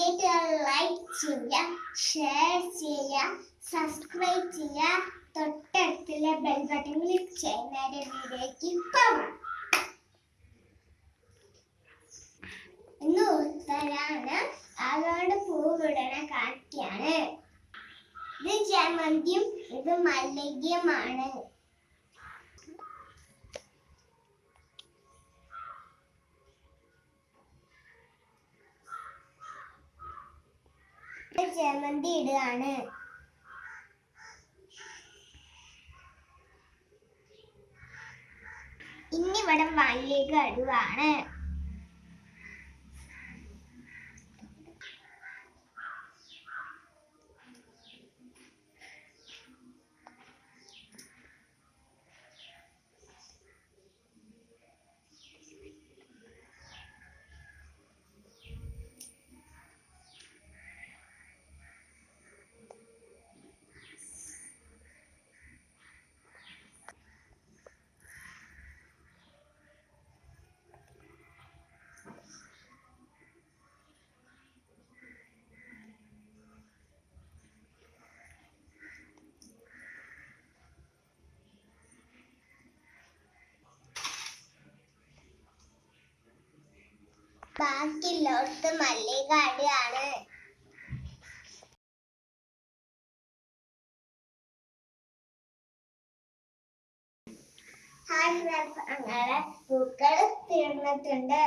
ആദ്യമായിട്ട് ലൈക്ക് ചെയ്യുക ഷെയർ ചെയ്യുക സബ്സ്ക്രൈബ് ചെയ്യുക. തൊട്ടടുത്തുള്ള ബെൽ ബട്ടൺ ക്ലിക്ക് ചെയ്യുന്നതിന്റെ വീഡിയോയ്ക്ക് പോകാം. ഇന്ന് ഉത്തരാണ്. അതുകൊണ്ട് പൂവിടണ കാട്ടിയാണ് ഇത് ജമന്തിയും ഇത് മല്ലികയുമാണ്. ജമന്തി ഇടുകയാണ്. ഇന്നിവിടെ മല്ലിക ഇടുകയാണ് ബാക്കിയുള്ളവർക്ക് മല്ലികാടിയാണ്. ഹായ് ഫ്രണ്ട്സ് അങ്ങനെ പൂക്കൾ തീർന്നിട്ടുണ്ട്